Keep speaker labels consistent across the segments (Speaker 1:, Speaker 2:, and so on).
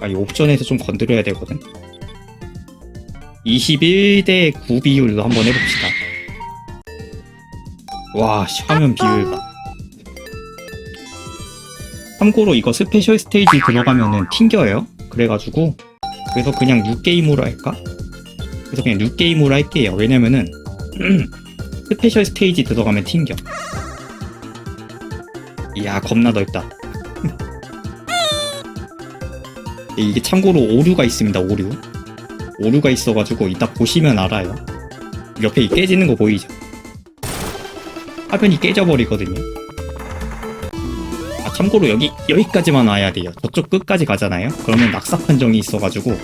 Speaker 1: 아, 이 옵션에서 좀 건드려야 되거든. 21대 9 비율로 한번 해봅시다. 와, 씨, 화면 비율 봐. 참고로 이거 스페셜 스테이지 들어가면은 튕겨요. 그래가지고 그래서 그냥 뉴게임으로 할까? 그래서 그냥 뉴게임으로 할게요. 왜냐면은 스페셜 스테이지 들어가면 튕겨. 이야 겁나 넓다. 이게 참고로 오류가 있습니다. 오류. 오류가 있어가지고 이따 보시면 알아요. 옆에 이 깨지는 거 보이죠? 화면이 깨져버리거든요. 아 참고로 여기 여기까지만 와야 돼요. 저쪽 끝까지 가잖아요. 그러면 낙사 판정이 있어가지고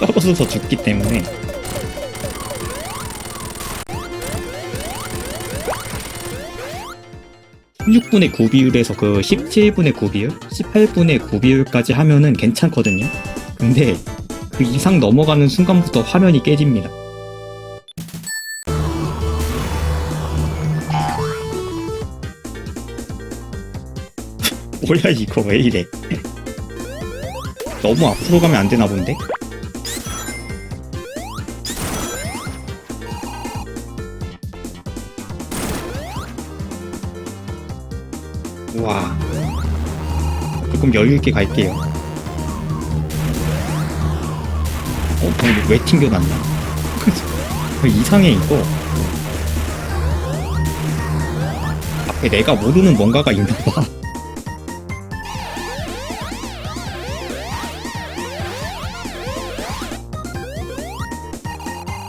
Speaker 1: 떨어져서 죽기 때문에 16분의 9 비율에서 그 17분의 9 비율, 18분의 9 비율까지 하면은 괜찮거든요. 근데 그 이상 넘어가는 순간부터 화면이 깨집니다. 뭐야 이거 왜 이래? 너무 앞으로 가면 안 되나 본데? 조금 여유 있게 갈게요. 어, 방금 왜 튕겨났나? 이상해 이거. 앞에 내가 모르는 뭔가가 있나 봐.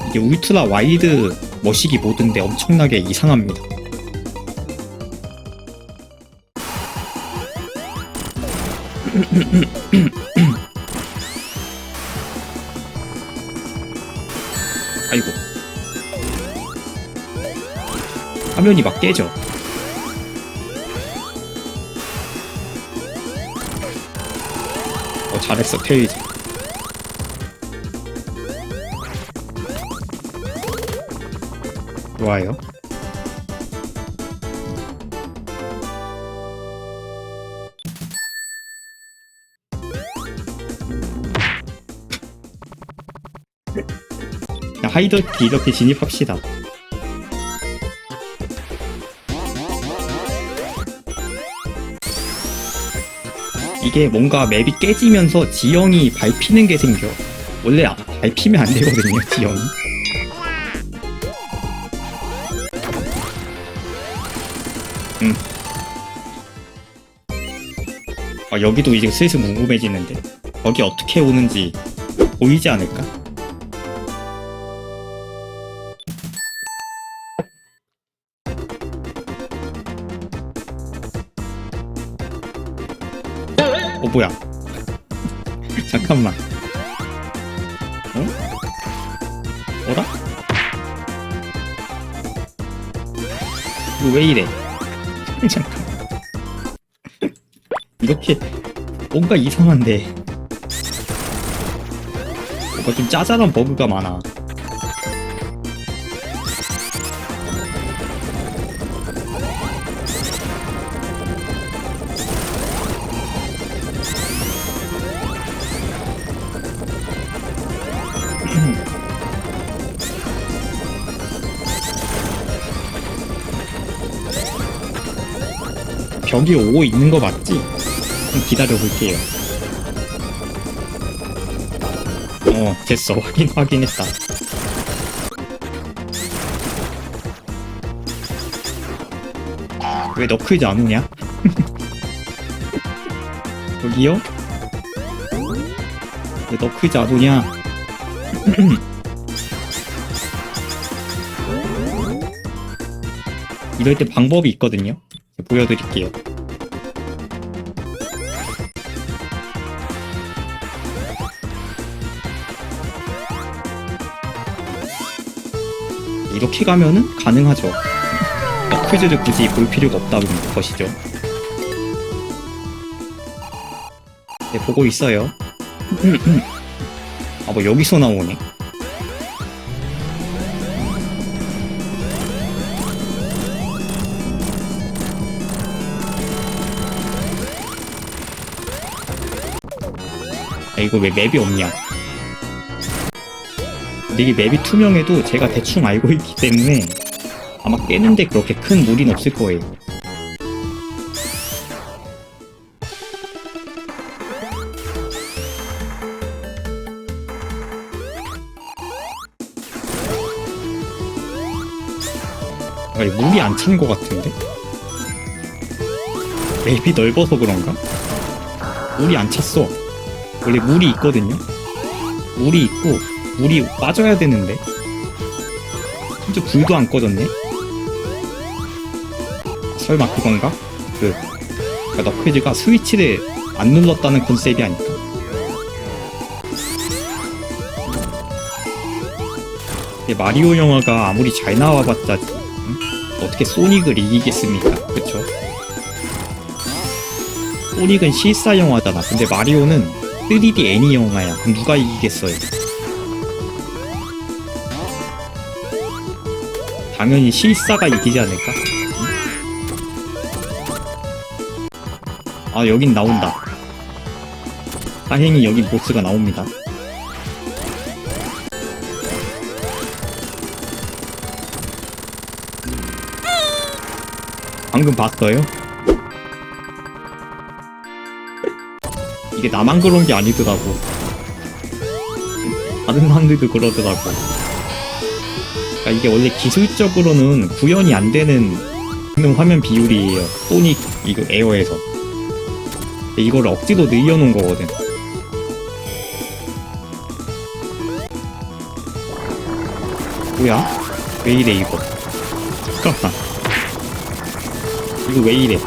Speaker 1: 이게 울트라 와이드 머시기 모드인데 엄청나게 이상합니다. 아이고. 화면이 막 깨져. 어, 잘했어, 페이지. 좋아요. 하이더키 이렇게 진입합시다. 이게 뭔가 맵이 깨지면서 지형이 밟히는 게 생겨. 원래 아- 밟히면 안 되거든요, 지형이. 음. 아, 여기도 이제 슬슬 궁금해지는데. 여기 어떻게 오는지 보이지 않을까? 뭐야? 잠깐만. 어? 이거 왜 이래? 잠깐. 이렇게 뭔가 이상한데. 뭔가 좀 짜잘한 버그가 많아. 벽이 오고 있는 거 맞지? 좀 기다려 볼게요. 어, 됐어. 확인, 확인했다. 왜 너클즈 안 오냐? 여기요? 왜 너클즈 안 오냐? 이럴 때 방법이 있거든요. 보여드릴게요. 이렇게 가면은 가능하죠. 퀴즈를 굳이 볼 필요가 없다는 것이죠. 네, 보고 있어요. 아, 뭐 여기서 나오네. 아 이거 왜 맵이 없냐 이게 맵이 투명해도 제가 대충 알고 있기 때문에 아마 깨는데 그렇게 큰 무리는 없을 거예요 아니 물이 안 찬 것 같은데? 맵이 넓어서 그런가? 물이 안 찼어 원래 물이 있거든요? 물이 있고 물이 빠져야 되는데 심지어 불도 안 꺼졌네? 설마 그건가? 그 그러니까 너클즈가 스위치를 안 눌렀다는 컨셉이 아닐까? 마리오 영화가 아무리 잘 나와봤자 응? 어떻게 소닉을 이기겠습니까? 그쵸? 소닉은 실사 영화잖아. 근데 마리오는 3D 애니 영화야. 그럼 누가 이기겠어요? 당연히 실사가 이기지 않을까? 응? 아, 여긴 나온다. 다행히 여긴 보스가 나옵니다. 방금 봤어요? 이게 나만 그런 게 아니더라고. 다른 사람들도 그러더라고. 그러니까 이게 원래 기술적으로는 구현이 안 되는 화면 비율이에요. 소닉 이거 에어에서. 이걸 억지로 늘려놓은 거거든. 뭐야? 왜 이래 이거? 잠깐만. 이거 왜 이래?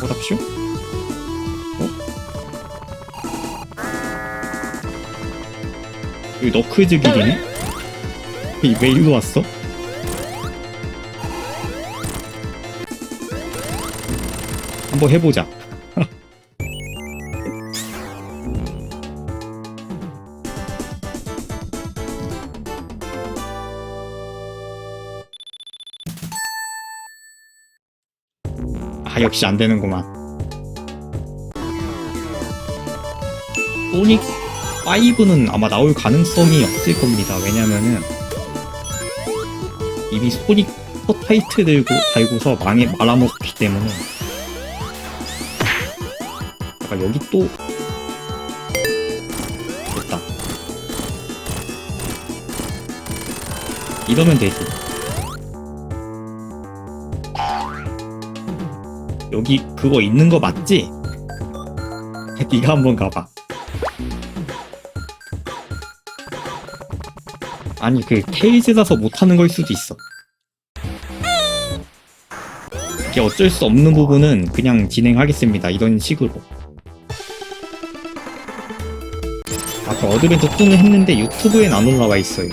Speaker 1: 뭐랍쇼? 여기 너클즈 길이네? 이왜 일로 왔어? 한번 해보자. 아 역시 안 되는구만. 소닉 5는 아마 나올 가능성이 없을 겁니다. 왜냐면은 이미 소닉 포타이트 들고 달고서 망에 말아먹기 때문에. 아까 여기 또 됐다. 이러면 되지. 여기 그거 있는 거 맞지? 네가 한번 가봐. 아니 그 케이지라서 못하는 걸 수도 있어. 이게 어쩔 수 없는 부분은 그냥 진행하겠습니다. 이런 식으로. 아까 어드벤처 2는 했는데 유튜브엔 안 올라와 있어요.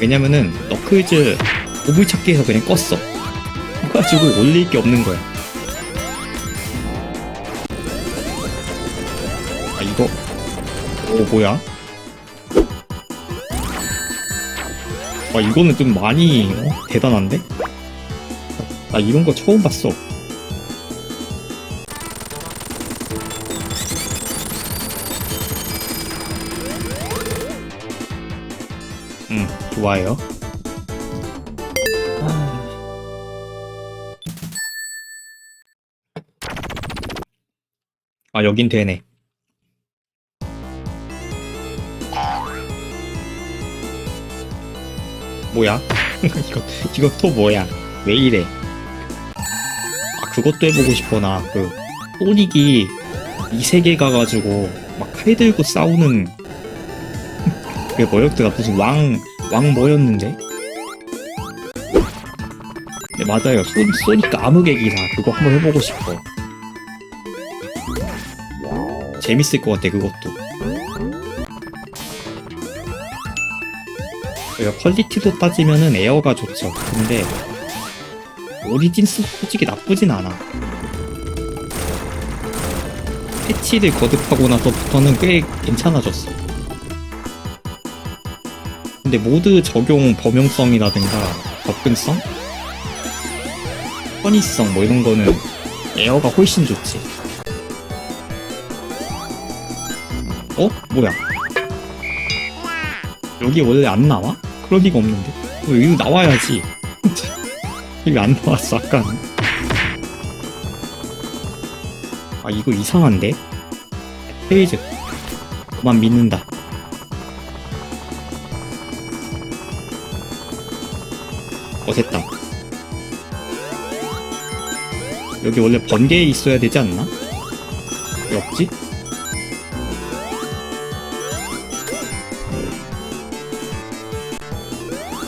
Speaker 1: 왜냐면은 너클즈 보물 찾기에서 그냥 껐어. 그래가지고 올릴 게 없는 거야. 아 이거 오 뭐야? 와 이거는 좀 많이 어? 대단한데? 나 이런 거 처음 봤어. 음 좋아요. 아 여긴 되네. 뭐야? 이거 이거 또 뭐야? 왜 이래? 아 그것도 해보고 싶어 나그 소닉이 이 세계 가가지고 막 칼 들고 싸우는 그게 뭐였더라 무슨 왕왕 뭐였는데? 네 맞아요 소닉 소닉 암흑의 기사 그거 한번 해보고 싶어 재밌을 것 같아 그것도 좋고요. 퀄리티도 따지면은 에어가 좋죠. 근데 오리진스 솔직히 나쁘진 않아. 패치를 거듭하고 나서부터는 꽤 괜찮아졌어. 근데 모드 적용 범용성이라든가 접근성? 편의성 뭐 이런 거는 에어가 훨씬 좋지. 어? 뭐야? 여기 원래 안 나와? 그럴 리가 없는데. 어, 여기도 나와야지. 여기 안 나왔어, 아까. 아, 이거 이상한데? 페이지. 그만 믿는다. 어, 됐다. 여기 원래 번개에 있어야 되지 않나? 왜 없지?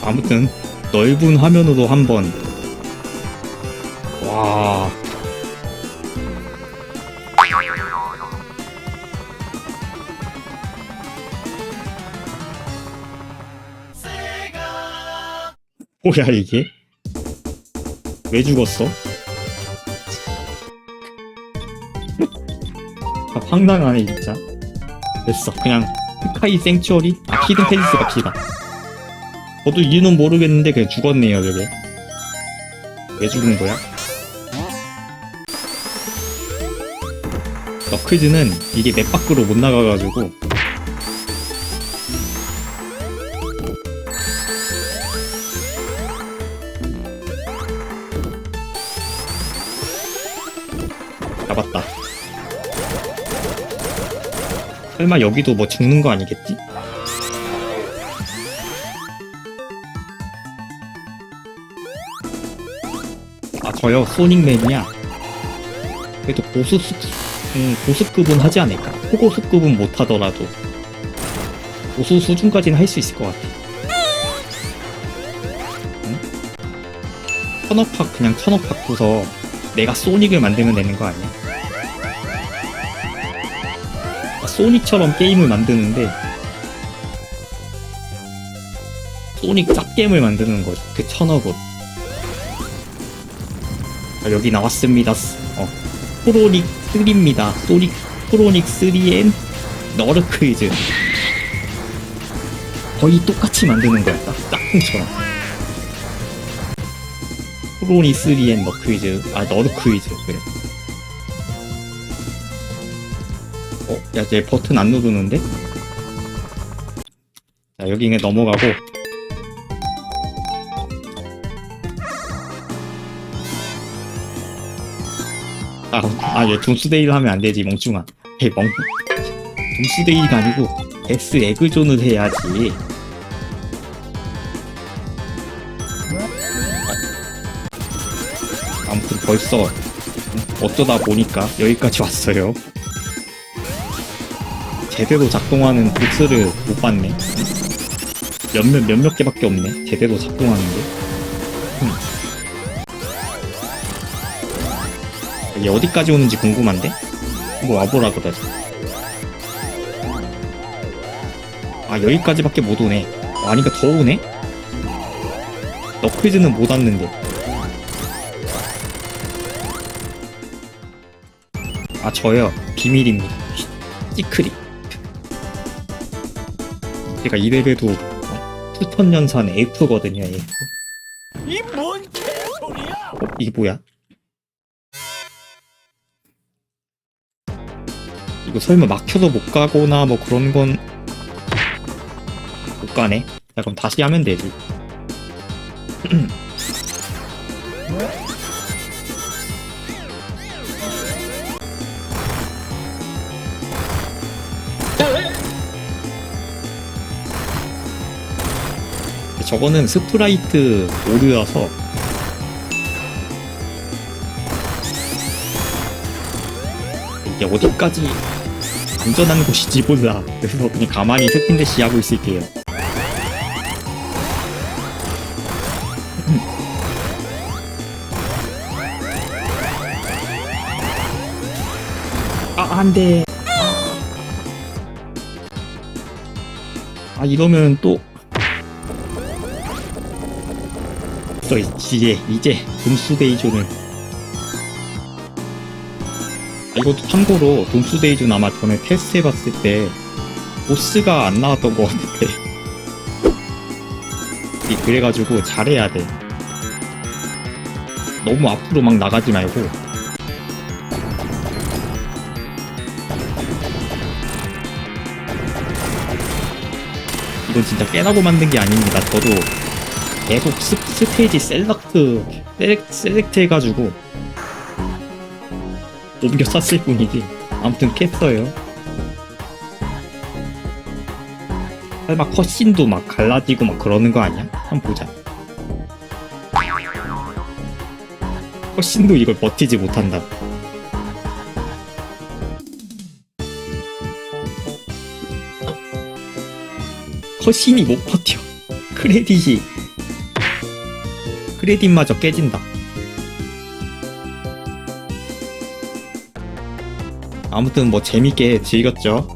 Speaker 1: 아무튼 넓은 화면으로 한번. 와. 뭐야 이게? 왜 죽었어? 아, 황당하네 진짜. 됐어. 그냥 스카이 생츄어리? 아 히든 팰리스 갑시다 저도 이유는 모르겠는데 그냥 죽었네요 저게 왜 죽은 거야? 너클즈는 이게 맵 밖으로 못 나가가지고 잡았다 설마 여기도 뭐 죽는 거 아니겠지? 아 저요 소닉맨이야. 그래도 고수 수, 음, 고수급은 하지 않을까. 초고수급은 못하더라도. 고수 수준까지는 할 수 있을 것 같아. 응? 천억 팍 그냥 천억 받고서 내가 소닉을 만들면 되는 거 아니야? 아, 소닉처럼 게임을 만드는데 소닉 짭게임을 만드는 거지. 그 천억으로 자, 여기 나왔습니다. 어, 프로닉 3입니다. 소닉 프로닉 3엔 너르크이즈. 거의 똑같이 만드는. 딱, 짝꿍처럼. 프로닉 3엔 너크이즈. 아, 너르크이즈. 그래. 어, 야, 쟤 버튼 안 누르는데? 자, 여기 그냥 넘어가고. 아, 아, 얘 둠스데이를 하면 안 되지, 멍충아. 헤, 멍. 둠스데이가 아니고, S 에그존을 해야지. 아무튼 벌써 어쩌다 보니까 여기까지 왔어요. 제대로 작동하는 보스를 못 봤네. 몇몇 몇몇 개밖에 없네. 제대로 작동하는 게. 얘 어디까지 오는지 궁금한데? 뭐 와보라 그러지. 아 여기까지밖에 못 오네. 아, 아니까 더 오네? 너클즈는 못 왔는데. 아 저요 비밀입니다. 시크릿. 제가 이래봬도 어, 투천년산 F거든요. F.
Speaker 2: 이뭔 개소리야!
Speaker 1: 어, 이게 뭐야? 이거 설마 막혀서 못 가거나 뭐 그런 건 못 가네. 야 그럼 다시 하면 되지. 저거는 스프라이트 오류여서 이게 어디까지 안전한 곳인지 몰라. 그래서 그냥 가만히 스핀대시 하고 있을게요. 아, 안 돼. 아, 이러면 또. 또 이제, 이제, 돔스데이존을. 아, 이것도 참고로, 돔스데이존 아마 전에 테스트 해봤을 때, 보스가 안 나왔던 것 같은데. 이 그래가지고 잘해야 돼. 너무 앞으로 막 나가지 말고, 이건 진짜 깨라고 만든 게 아닙니다. 저도 계속 스, 스테이지 셀렉트 셀렉, 셀렉트 해가지고 옮겨 쐈을 뿐이지. 아무튼 캡서예요. 설마 컷신도 막 갈라지고 막 그러는 거 아니야? 한번 보자. 컷신도 이걸 버티지 못한다. 컷신이 못 버텨. 크레딧이 크레딧마저 깨진다. 아무튼 뭐 재밌게 즐겼죠.